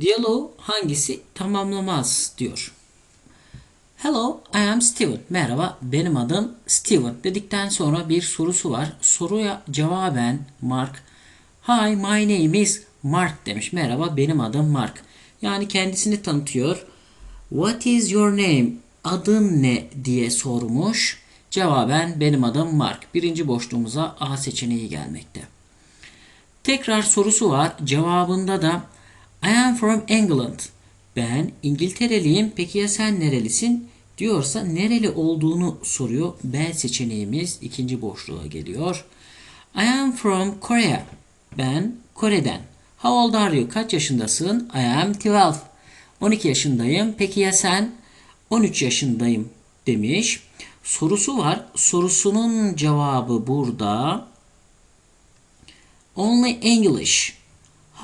Diyaloğu hangisi tamamlamaz diyor. Hello, I am Steven. Merhaba, benim adım Steven dedikten sonra bir sorusu var. Soruya cevaben Mark, Hi, my name is Mark demiş. Merhaba, benim adım Mark. Yani kendisini tanıtıyor. What is your name? Adın ne diye sormuş. Cevaben benim adım Mark. Birinci boşluğumuza A seçeneği gelmekte. Tekrar sorusu var. Cevabında da I am from England. Ben İngiltereliyim. Peki ya sen nerelisin? Diyorsa nereli olduğunu soruyor. B seçeneğimiz ikinci boşluğa geliyor. I am from Korea. Ben Kore'den. How old are you? Kaç yaşındasın? I am 12. 12 yaşındayım. Peki ya sen? 13 yaşındayım demiş. Sorusu var. Sorusunun cevabı burada. Only English.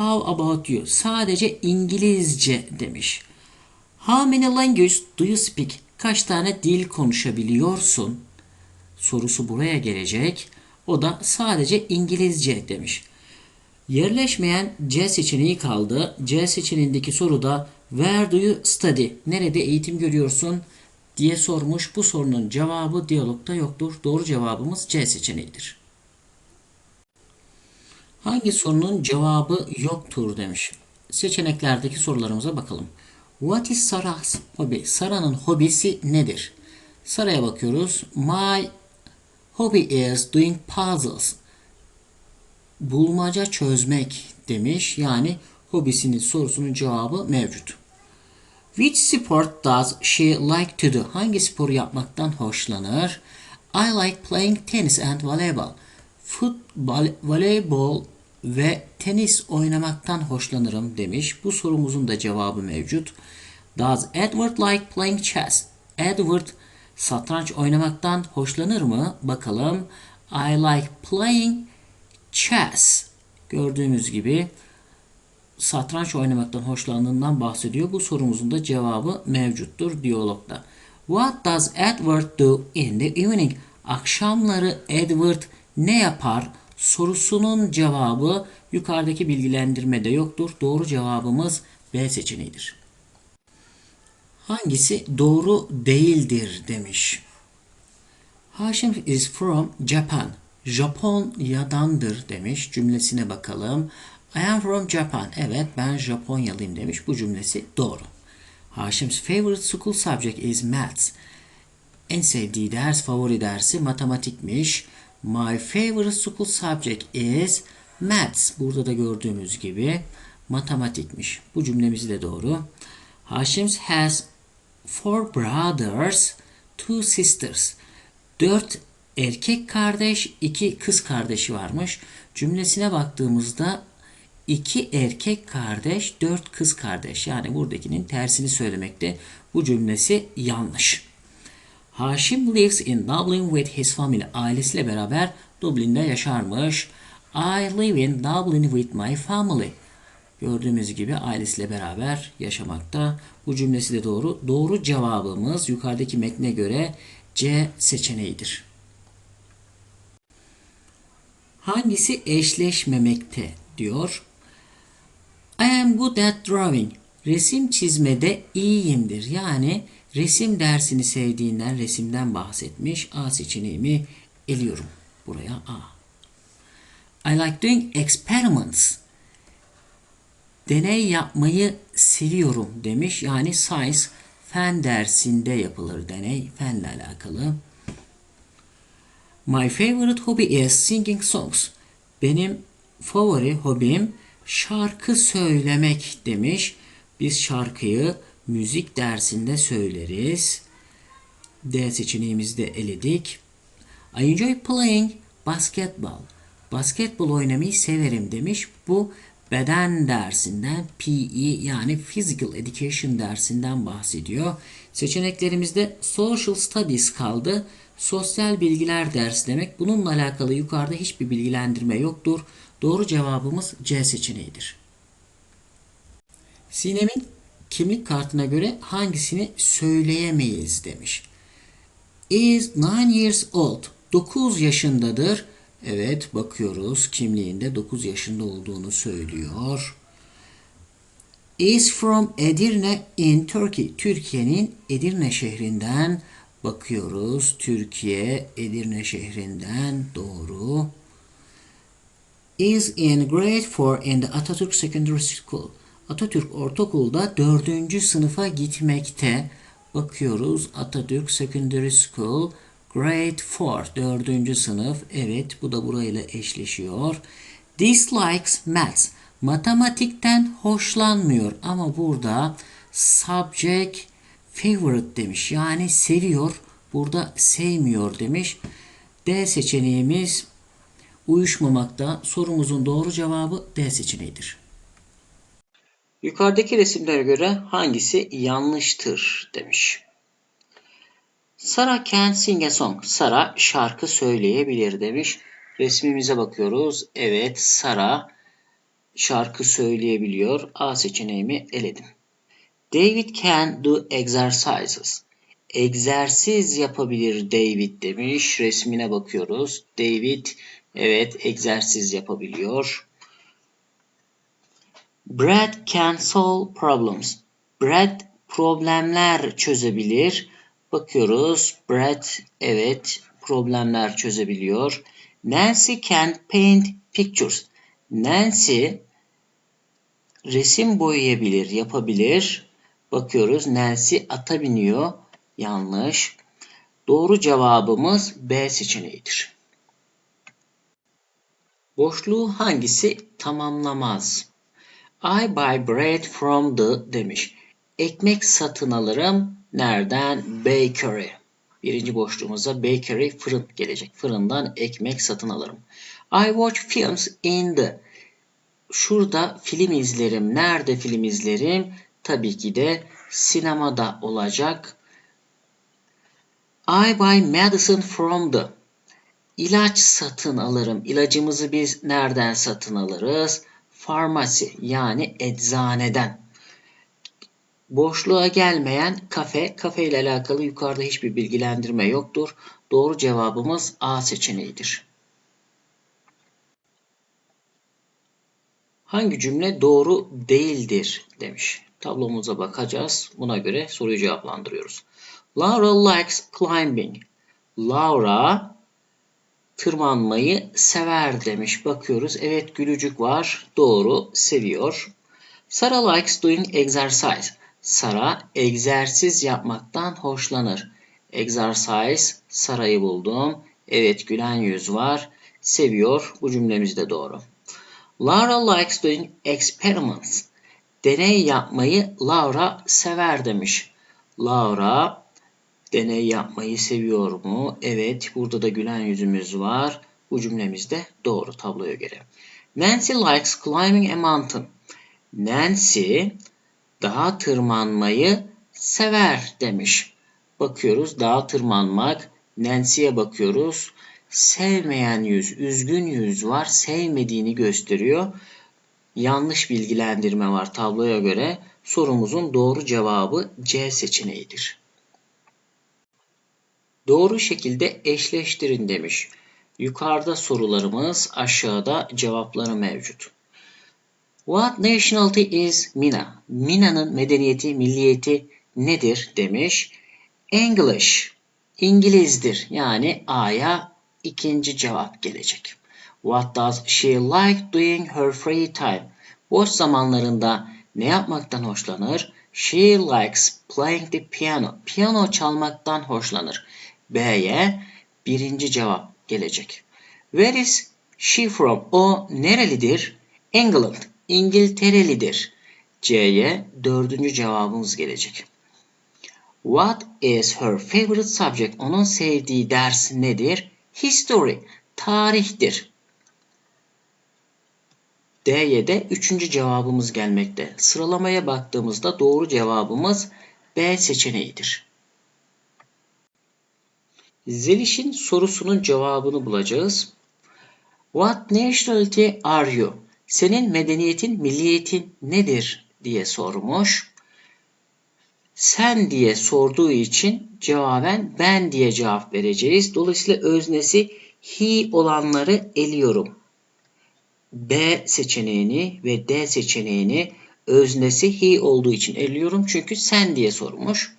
How about you? Sadece İngilizce demiş. How many languages do you speak? Kaç tane dil konuşabiliyorsun? Sorusu buraya gelecek. O da sadece İngilizce demiş. Yerleşmeyen C seçeneği kaldı. C seçeneğindeki soruda Where do you study? Nerede eğitim görüyorsun? diye sormuş. Bu sorunun cevabı diyalogda yoktur. Doğru cevabımız C seçeneğidir. Hangi sorunun cevabı yoktur demiş. Seçeneklerdeki sorularımıza bakalım. What is Sarah's hobby? Sarah'ın hobisi nedir? Sarah'a bakıyoruz. My hobby is doing puzzles. Bulmaca çözmek demiş. Yani hobisinin sorusunun cevabı mevcut. Which sport does she like to do? Hangi sporu yapmaktan hoşlanır? I like playing tennis and volleyball. Futbol, voleybol ve tenis oynamaktan hoşlanırım demiş. Bu sorumuzun da cevabı mevcut. Does Edward like playing chess? Edward satranç oynamaktan hoşlanır mı? Bakalım. I like playing chess. Gördüğümüz gibi satranç oynamaktan hoşlandığından bahsediyor. Bu sorumuzun da cevabı mevcuttur diyalogda. What does Edward do in the evening? Akşamları Edward ne yapar? Sorusunun cevabı yukarıdaki bilgilendirmede yoktur. Doğru cevabımız B seçeneğidir. Hangisi doğru değildir demiş. Haşim is from Japan. Japonya'dandır demiş. Cümlesine bakalım. I am from Japan. Evet ben Japonyalıyım demiş. Bu cümlesi doğru. Haşim's favorite school subject is maths. En sevdiği ders, favori dersi matematikmiş. My favorite school subject is maths. Burada da gördüğümüz gibi matematikmiş. Bu cümlemiz de doğru. Haşim's has four brothers, two sisters. Dört erkek kardeş, iki kız kardeşi varmış. Cümlesine baktığımızda iki erkek kardeş, dört kız kardeş. Yani buradakinin tersini söylemekte. Bu cümlesi yanlış. Haşim lives in Dublin with his family. Ailesiyle beraber Dublin'de yaşarmış. I live in Dublin with my family. Gördüğümüz gibi ailesiyle beraber yaşamakta. Bu cümlesi de doğru. Doğru cevabımız yukarıdaki metne göre C seçeneğidir. Hangisi eşleşmemekte diyor. I am good at drawing. Resim çizmede iyiyimdir. Yani resim dersini sevdiğinden, resimden bahsetmiş. A seçeneğimi eliyorum. Buraya A. I like doing experiments. Deney yapmayı seviyorum demiş. Yani science fen dersinde yapılır deney. Fenle alakalı. My favorite hobby is singing songs. Benim favori hobim şarkı söylemek demiş. Biz şarkıyı müzik dersinde söyleriz. D seçeneğimizi de eledik. I enjoy playing basketball. Basketbol oynamayı severim demiş. Bu beden dersinden PE yani Physical Education dersinden bahsediyor. Seçeneklerimizde Social Studies kaldı. Sosyal bilgiler ders demek. Bununla alakalı yukarıda hiçbir bilgilendirme yoktur. Doğru cevabımız C seçeneğidir. Sinem'in kimlik kartına göre hangisini söyleyemeyiz demiş. Is 9 years old. 9 yaşındadır. Evet bakıyoruz kimliğinde 9 yaşında olduğunu söylüyor. is from Edirne in Turkey. Türkiye'nin Edirne şehrinden bakıyoruz. Türkiye Edirne şehrinden doğru. Is in grade 4 in the Atatürk Secondary School. Atatürk Ortaokul'da dördüncü sınıfa gitmekte. Bakıyoruz Atatürk Secondary School Grade 4 dördüncü sınıf. Evet bu da burayla eşleşiyor. Dislikes maths. Matematikten hoşlanmıyor ama burada subject favorite demiş. Yani seviyor. Burada sevmiyor demiş. D seçeneğimiz uyuşmamakta. Sorumuzun doğru cevabı D seçeneğidir. Yukarıdaki resimlere göre hangisi yanlıştır demiş. Sara can sing a song. Sara şarkı söyleyebilir demiş. Resmimize bakıyoruz. Evet Sara şarkı söyleyebiliyor. A seçeneğimi eledim. David can do exercises. Egzersiz yapabilir David demiş. Resmine bakıyoruz. David evet egzersiz yapabiliyor. Brad can solve problems. Brad problemler çözebilir. Bakıyoruz. Brad evet problemler çözebiliyor. Nancy can paint pictures. Nancy resim boyayabilir, yapabilir. Bakıyoruz. Nancy ata biniyor. Yanlış. Doğru cevabımız B seçeneğidir. Boşluğu hangisi tamamlamaz? I buy bread from the demiş. Ekmek satın alırım. Nereden? Bakery. Birinci boşluğumuza bakery fırın gelecek. Fırından ekmek satın alırım. I watch films in the. Şurada film izlerim. Nerede film izlerim? Tabii ki de sinemada olacak. I buy medicine from the. İlaç satın alırım. İlacımızı biz nereden satın alırız? Farmasi yani eczaneden. Boşluğa gelmeyen kafe, kafe ile alakalı yukarıda hiçbir bilgilendirme yoktur. Doğru cevabımız A seçeneğidir. Hangi cümle doğru değildir demiş. Tablomuza bakacağız. Buna göre soruyu cevaplandırıyoruz. Laura likes climbing. Laura tırmanmayı sever demiş. Bakıyoruz. Evet gülücük var. Doğru. Seviyor. Sarah likes doing exercise. Sara egzersiz yapmaktan hoşlanır. Exercise Sara'yı buldum. Evet gülen yüz var. Seviyor. Bu cümlemiz de doğru. Laura likes doing experiments. Deney yapmayı Laura sever demiş. Laura deney yapmayı seviyor mu? Evet. Burada da gülen yüzümüz var. Bu cümlemiz de doğru tabloya göre. Nancy likes climbing a mountain. Nancy dağa tırmanmayı sever demiş. Bakıyoruz dağa tırmanmak. Nancy'ye bakıyoruz. Sevmeyen yüz, üzgün yüz var. Sevmediğini gösteriyor. Yanlış bilgilendirme var tabloya göre. Sorumuzun doğru cevabı C seçeneğidir. Doğru şekilde eşleştirin demiş. Yukarıda sorularımız, aşağıda cevapları mevcut. What nationality is Mina? Mina'nın medeniyeti, milliyeti nedir demiş. English, İngilizdir. Yani A'ya ikinci cevap gelecek. What does she like doing her free time? Boş zamanlarında ne yapmaktan hoşlanır? She likes playing the piano. Piyano çalmaktan hoşlanır. B'ye birinci cevap gelecek. Where is she from? O nerelidir? England. İngilterelidir. C'ye dördüncü cevabımız gelecek. What is her favorite subject? Onun sevdiği ders nedir? History. Tarihtir. D'ye de üçüncü cevabımız gelmekte. Sıralamaya baktığımızda doğru cevabımız B seçeneğidir. Zeliş'in sorusunun cevabını bulacağız. What nationality are you? Senin medeniyetin, milliyetin nedir diye sormuş. Sen diye sorduğu için cevaben ben diye cevap vereceğiz. Dolayısıyla öznesi he olanları eliyorum. B seçeneğini ve D seçeneğini öznesi he olduğu için eliyorum çünkü sen diye sormuş.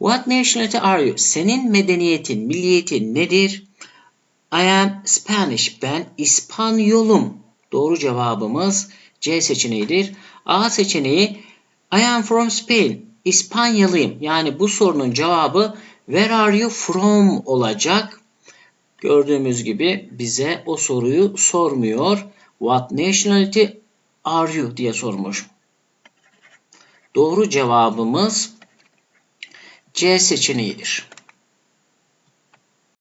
What nationality are you? Senin medeniyetin, milliyetin nedir? I am Spanish. Ben İspanyolum. Doğru cevabımız C seçeneğidir. A seçeneği I am from Spain. İspanyalıyım. Yani bu sorunun cevabı Where are you from olacak. Gördüğümüz gibi bize o soruyu sormuyor. What nationality are you diye sormuş. Doğru cevabımız C seçeneğidir.